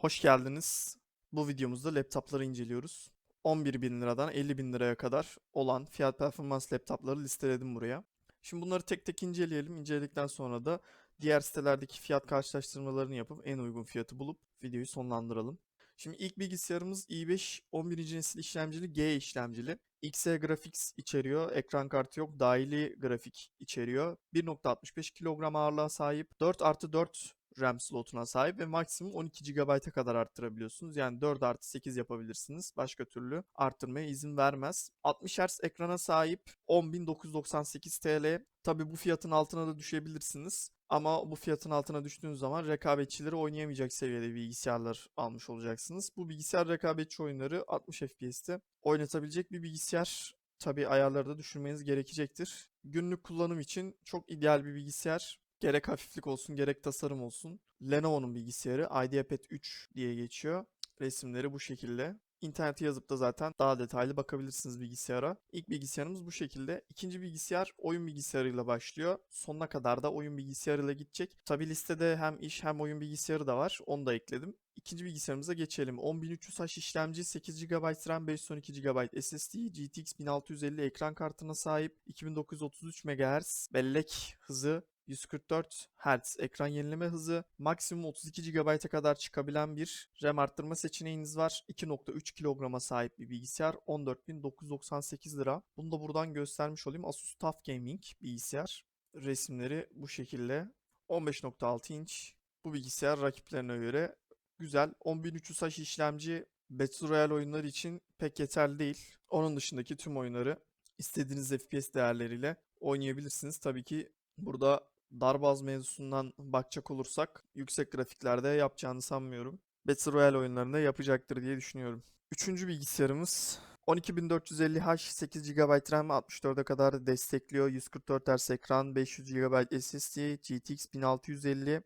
Hoş geldiniz. Bu videomuzda laptopları inceliyoruz. 11.000 liradan 50.000 liraya kadar olan fiyat performans laptopları listeledim buraya. Şimdi bunları tek tek inceleyelim. İnceledikten sonra da diğer sitelerdeki fiyat karşılaştırmalarını yapıp en uygun fiyatı bulup videoyu sonlandıralım. Şimdi ilk bilgisayarımız i5 11. nesil işlemcili G işlemcili. XE Graphics içeriyor. Ekran kartı yok. Dahili grafik içeriyor. 1.65 kilogram ağırlığa sahip. 4 artı 4 RAM slotuna sahip ve maksimum 12 GB'a kadar arttırabiliyorsunuz. Yani 4 artı 8 yapabilirsiniz. Başka türlü arttırmaya izin vermez. 60 Hz ekrana sahip 10.998 TL. Tabi bu fiyatın altına da düşebilirsiniz. Ama bu fiyatın altına düştüğünüz zaman rekabetçileri oynayamayacak seviyede bilgisayarlar almış olacaksınız. Bu bilgisayar rekabetçi oyunları 60 FPS'te oynatabilecek bir bilgisayar. Tabi ayarları da düşürmeniz gerekecektir. Günlük kullanım için çok ideal bir bilgisayar. Gerek hafiflik olsun gerek tasarım olsun. Lenovo'nun bilgisayarı IdeaPad 3 diye geçiyor. Resimleri bu şekilde. İnternete yazıp da zaten daha detaylı bakabilirsiniz bilgisayara. İlk bilgisayarımız bu şekilde. İkinci bilgisayar oyun bilgisayarıyla başlıyor. Sonuna kadar da oyun bilgisayarıyla gidecek. Tabi listede hem iş hem oyun bilgisayarı da var. Onu da ekledim. İkinci bilgisayarımıza geçelim. 10300H işlemci, 8 GB RAM, 512 GB SSD, GTX 1650 ekran kartına sahip, 2933 MHz bellek hızı, 144 Hz ekran yenileme hızı, maksimum 32 GB'a kadar çıkabilen bir RAM arttırma seçeneğiniz var. 2.3 kilograma sahip bir bilgisayar 14.998 lira. Bunu da buradan göstermiş olayım. Asus TUF Gaming bilgisayar. Resimleri bu şekilde. 15.6 inç. Bu bilgisayar rakiplerine göre güzel. 10300H işlemci Battle Royale oyunları için pek yeterli değil. Onun dışındaki tüm oyunları istediğiniz FPS değerleriyle oynayabilirsiniz. Tabii ki burada Darbaz mevzusundan bakacak olursak yüksek grafiklerde yapacağını sanmıyorum. Battle Royale oyunlarında yapacaktır diye düşünüyorum. Üçüncü bilgisayarımız 12450H 8 GB RAM 64'e kadar destekliyor. 144 Hz ekran, 500 GB SSD, GTX 1650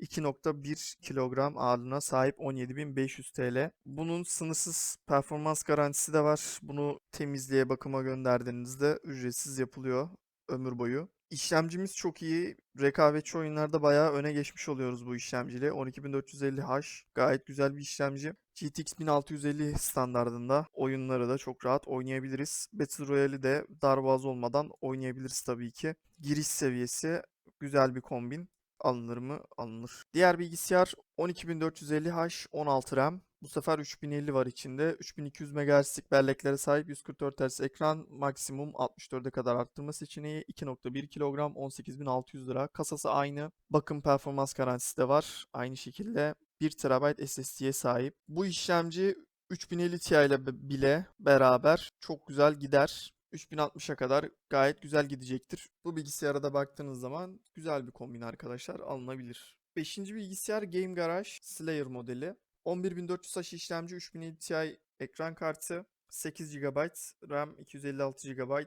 2.1 kilogram ağırlığına sahip 17.500 TL. Bunun sınırsız performans garantisi de var. Bunu temizliğe bakıma gönderdiğinizde ücretsiz yapılıyor ömür boyu. İşlemcimiz çok iyi. Rekabetçi oyunlarda bayağı öne geçmiş oluyoruz bu işlemciyle. 12450H gayet güzel bir işlemci. GTX 1650 standardında oyunları da çok rahat oynayabiliriz. Battle Royale'i de darbaz olmadan oynayabiliriz tabii ki. Giriş seviyesi güzel bir kombin. Alınır mı? Alınır. Diğer bilgisayar 12450H 16 RAM. Bu sefer 3050 var içinde. 3200 MHz'lik belleklere sahip 144 Hz ekran. Maksimum 64'e kadar arttırma seçeneği. 2.1 kilogram 18600 lira. Kasası aynı. Bakım performans garantisi de var. Aynı şekilde 1 TB SSD'ye sahip. Bu işlemci 3050 Ti ile bile beraber çok güzel gider. 3060'a kadar gayet güzel gidecektir. Bu bilgisayara da baktığınız zaman güzel bir kombin arkadaşlar alınabilir. Beşinci bilgisayar Game Garage Slayer modeli. 11400H işlemci 3050 Ti ekran kartı 8 GB RAM 256 GB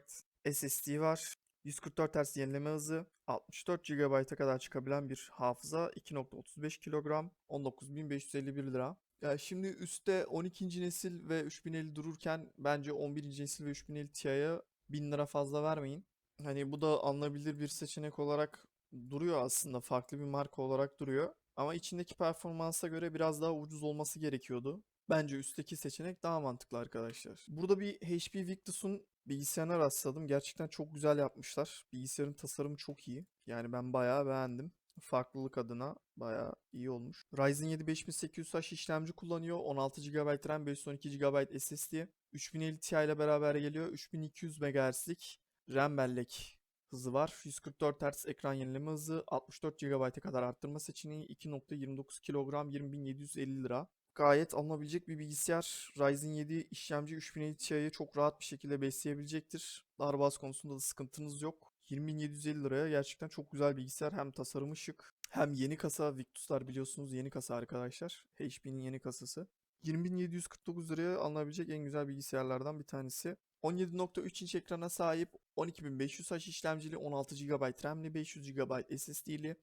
SSD var. 144 Hz yenileme hızı, 64 GB'a kadar çıkabilen bir hafıza, 2.35 kilogram, 19.551 lira. Ya şimdi üstte 12. nesil ve 3050 dururken bence 11. nesil ve 3050 Ti'ye 1000 lira fazla vermeyin. Hani bu da alınabilir bir seçenek olarak duruyor aslında. Farklı bir marka olarak duruyor. Ama içindeki performansa göre biraz daha ucuz olması gerekiyordu. Bence üstteki seçenek daha mantıklı arkadaşlar. Burada bir HP Victus'un bilgisayarına rastladım. Gerçekten çok güzel yapmışlar. Bilgisayarın tasarımı çok iyi. Yani ben bayağı beğendim. Farklılık adına bayağı iyi olmuş. Ryzen 7 5800H işlemci kullanıyor. 16 GB RAM, 512 GB SSD. 3050 Ti ile beraber geliyor. 3200 MHz'lik RAM bellek hızı var. 144 Hz ekran yenileme hızı, 64 GB'a kadar arttırma seçeneği, 2.29 kilogram, 20.750 lira. Gayet alınabilecek bir bilgisayar. Ryzen 7 işlemci 3050 Ti'yi çok rahat bir şekilde besleyebilecektir. Darbaz konusunda da sıkıntınız yok. 20.750 liraya gerçekten çok güzel bilgisayar. Hem tasarımı şık hem yeni kasa. Victus'lar biliyorsunuz yeni kasa arkadaşlar. HP'nin yeni kasası. 20.749 liraya alınabilecek en güzel bilgisayarlardan bir tanesi. 17.3 inç ekrana sahip 12500H işlemcili 16 GB RAM'li 500 GB SSD'li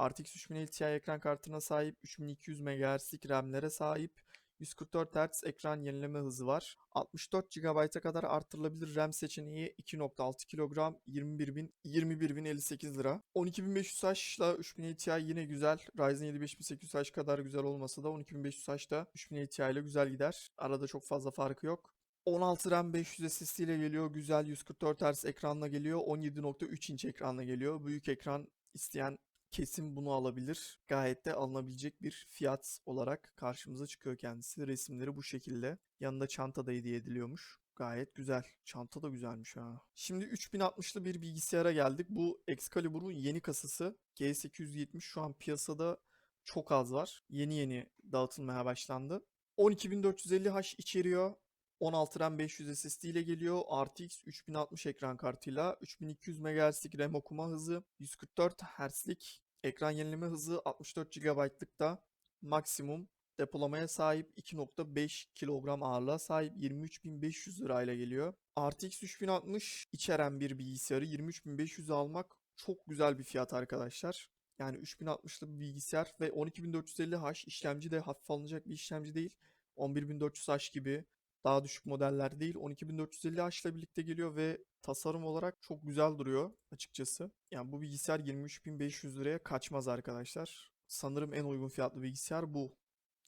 RTX 3050 Ti ekran kartına sahip 3200 MHz'lik RAM'lere sahip 144 Hz ekran yenileme hızı var. 64 GB'a kadar artırılabilir RAM seçeneği 2.6 kilogram 21.000 21.058 lira. 12500H ile 3050 Ti yine güzel. Ryzen 7 5800H kadar güzel olmasa da 12500H da 3050 Ti ile güzel gider. Arada çok fazla farkı yok. 16 RAM 500 SSD ile geliyor. Güzel 144 Hz ekranla geliyor. 17.3 inç ekranla geliyor. Büyük ekran isteyen kesin bunu alabilir. Gayet de alınabilecek bir fiyat olarak karşımıza çıkıyor kendisi. Resimleri bu şekilde. Yanında çanta da hediye ediliyormuş. Gayet güzel. Çanta da güzelmiş ha. Şimdi 3060'lı bir bilgisayara geldik. Bu Excalibur'un yeni kasası. G870 şu an piyasada çok az var. Yeni yeni dağıtılmaya başlandı. 12450H içeriyor. 16 RAM 500 SSD ile geliyor. RTX 3060 ekran kartıyla 3200 MHz'lik RAM okuma hızı, 144 Hz'lik ekran yenileme hızı, 64 GB'lık da maksimum depolamaya sahip 2.5 kilogram ağırlığa sahip 23.500 lirayla geliyor. RTX 3060 içeren bir bilgisayarı 23.500 almak çok güzel bir fiyat arkadaşlar. Yani 3060'lı bir bilgisayar ve 12450H işlemci de hafif alınacak bir işlemci değil. 11400H gibi daha düşük modeller değil 12450H ile birlikte geliyor ve tasarım olarak çok güzel duruyor açıkçası. Yani bu bilgisayar 23.500 liraya kaçmaz arkadaşlar. Sanırım en uygun fiyatlı bilgisayar bu.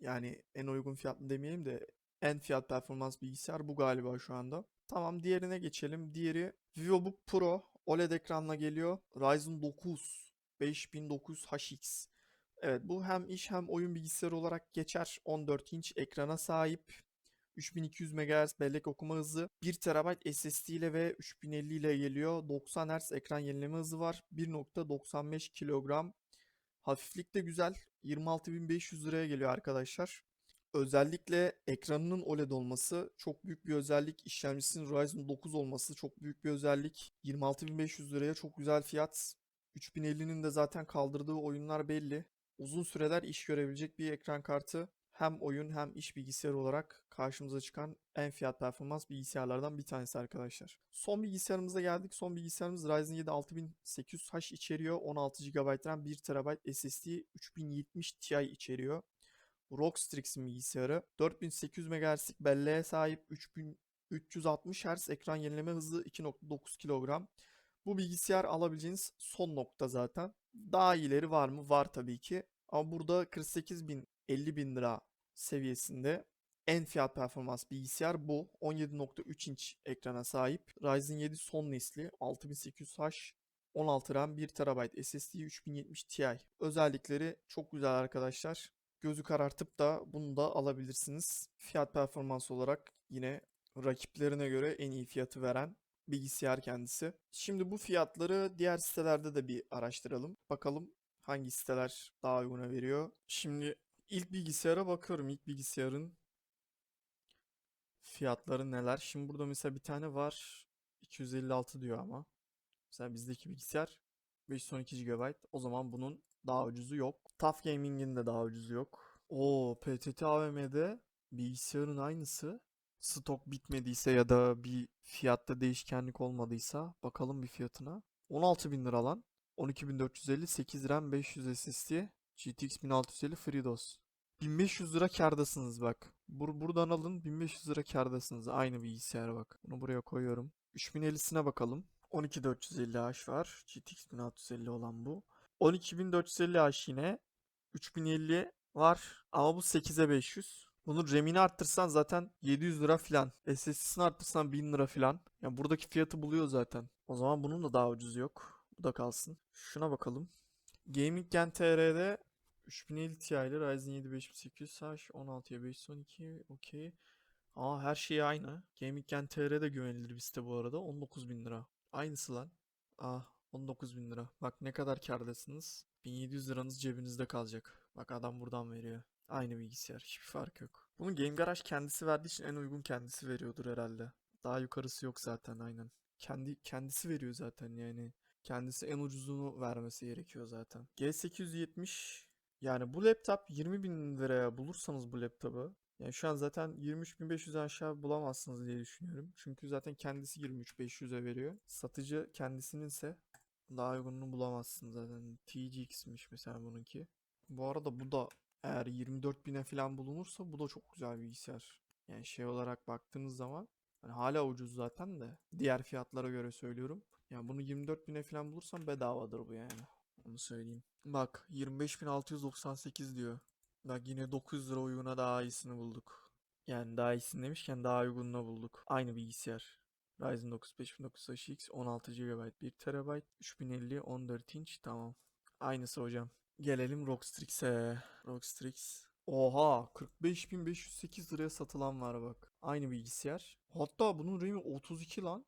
Yani en uygun fiyatlı demeyelim de en fiyat performans bilgisayar bu galiba şu anda. Tamam diğerine geçelim. Diğeri VivoBook Pro OLED ekranla geliyor. Ryzen 9 5900HX. Evet bu hem iş hem oyun bilgisayarı olarak geçer. 14 inç ekrana sahip. 3200 MHz bellek okuma hızı, 1 TB SSD ile ve 3050 ile geliyor. 90 Hz ekran yenileme hızı var. 1.95 kilogram. Hafiflik de güzel. 26.500 liraya geliyor arkadaşlar. Özellikle ekranının OLED olması çok büyük bir özellik. İşlemcisinin Ryzen 9 olması çok büyük bir özellik. 26.500 liraya çok güzel fiyat. 3050'nin de zaten kaldırdığı oyunlar belli. Uzun süreler iş görebilecek bir ekran kartı hem oyun hem iş bilgisayarı olarak karşımıza çıkan en fiyat performans bilgisayarlardan bir tanesi arkadaşlar. Son bilgisayarımıza geldik. Son bilgisayarımız Ryzen 7 6800H içeriyor. 16 GB RAM, 1 TB SSD, 3070 Ti içeriyor. Rockstrix'in bilgisayarı. 4800 MHz'lik belleğe sahip 3360 Hz ekran yenileme hızı 2.9 kilogram. Bu bilgisayar alabileceğiniz son nokta zaten. Daha iyileri var mı? Var tabii ki. Ama burada 48 bin 50 bin lira seviyesinde en fiyat performans bilgisayar bu. 17.3 inç ekrana sahip. Ryzen 7 son nesli 6800H 16 RAM 1 TB SSD 3070 Ti. Özellikleri çok güzel arkadaşlar. Gözü karartıp da bunu da alabilirsiniz. Fiyat performans olarak yine rakiplerine göre en iyi fiyatı veren bilgisayar kendisi. Şimdi bu fiyatları diğer sitelerde de bir araştıralım. Bakalım hangi siteler daha uyguna veriyor. Şimdi ilk bilgisayara bakıyorum. İlk bilgisayarın fiyatları neler? Şimdi burada mesela bir tane var. 256 diyor ama. Mesela bizdeki bilgisayar 512 GB. O zaman bunun daha ucuzu yok. TUF Gaming'in de daha ucuzu yok. O PTT AVM'de bilgisayarın aynısı. Stok bitmediyse ya da bir fiyatta değişkenlik olmadıysa bakalım bir fiyatına. 16.000 lira lan. 12450 8 RAM 500 SSD GTX 1650 FreeDOS. 1500 lira kârdasınız bak. Bur buradan alın 1500 lira kârdasınız. Aynı bilgisayara bak. Bunu buraya koyuyorum. 3050'sine bakalım. 12450H var. GTX 1650 olan bu. 12450H yine. 3050 var. Ama bu 8'e 500. Bunu RAM'ini arttırsan zaten 700 lira filan. SSD'sini arttırsan 1000 lira filan. Yani buradaki fiyatı buluyor zaten. O zaman bunun da daha ucuzu yok. Bu da kalsın. Şuna bakalım. Gaming Gen TR'de 3050 Ti ile Ryzen 7 5800H 16'ya 512 okey. Aa her şey aynı. Gaming Gen TR'de güvenilir bir site bu arada. 19.000 lira. Aynısı lan. Ah 19.000 lira. Bak ne kadar kârdasınız. 1700 liranız cebinizde kalacak. Bak adam buradan veriyor. Aynı bilgisayar. Hiçbir fark yok. Bunun Game Garage kendisi verdiği için en uygun kendisi veriyordur herhalde. Daha yukarısı yok zaten aynen. Kendi kendisi veriyor zaten yani. Kendisi en ucuzunu vermesi gerekiyor zaten. G870 yani bu laptop 20 bin liraya bulursanız bu laptopu yani şu an zaten 23.500'den aşağı bulamazsınız diye düşünüyorum. Çünkü zaten kendisi 23.500'e veriyor. Satıcı kendisinin ise daha uygununu bulamazsın zaten. TGX'miş mesela bununki. Bu arada bu da Eğer 24 bine falan bulunursa bu da çok güzel bir bilgisayar. Yani şey olarak baktığınız zaman hani hala ucuz zaten de diğer fiyatlara göre söylüyorum. Yani bunu 24 bine falan bulursam bedavadır bu yani. Onu söyleyeyim. Bak 25.698 diyor. Bak yine 900 lira uyguna daha iyisini bulduk. Yani daha iyisini demişken daha uygununu bulduk. Aynı bilgisayar. Ryzen 9 5900 HX 16 GB 1 TB 3050 14 inç tamam. Aynısı hocam. Gelelim Rockstrix'e. Rockstrix. Oha 45.508 liraya satılan var bak. Aynı bilgisayar. Hatta bunun RAM'i 32 lan.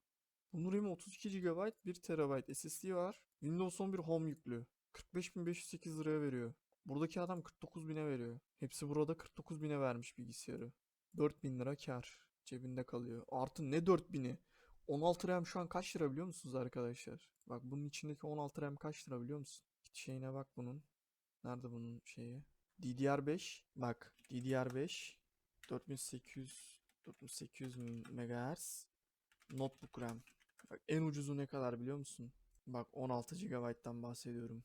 Bunun RAM'i 32 GB 1 TB SSD var. Windows 11 Home yüklü. 45.508 liraya veriyor. Buradaki adam 49.000'e veriyor. Hepsi burada 49.000'e vermiş bilgisayarı. 4000 lira kar. Cebinde kalıyor. Artı ne 4000'i? 16 RAM şu an kaç lira biliyor musunuz arkadaşlar? Bak bunun içindeki 16 RAM kaç lira biliyor musun? Git şeyine bak bunun. Nerede bunun şeyi? DDR5. Bak DDR5 4800 4800 MHz notebook RAM. Bak en ucuzu ne kadar biliyor musun? Bak 16 GB'dan bahsediyorum.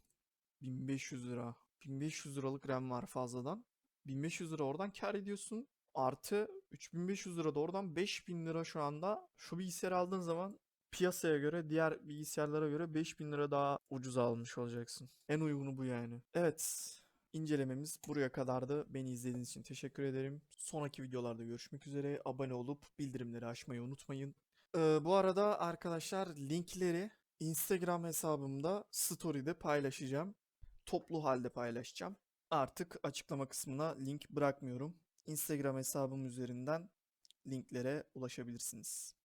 1500 lira. 1500 liralık RAM var fazladan. 1500 lira oradan kar ediyorsun. Artı 3500 lira da oradan 5000 lira şu anda. Şu bilgisayarı aldığın zaman piyasaya göre diğer bilgisayarlara göre 5000 lira daha ucuz almış olacaksın. En uygunu bu yani. Evet. İncelememiz buraya kadardı. Beni izlediğiniz için teşekkür ederim. Sonraki videolarda görüşmek üzere. Abone olup bildirimleri açmayı unutmayın. Ee, bu arada arkadaşlar linkleri Instagram hesabımda story'de paylaşacağım. Toplu halde paylaşacağım. Artık açıklama kısmına link bırakmıyorum. Instagram hesabım üzerinden linklere ulaşabilirsiniz.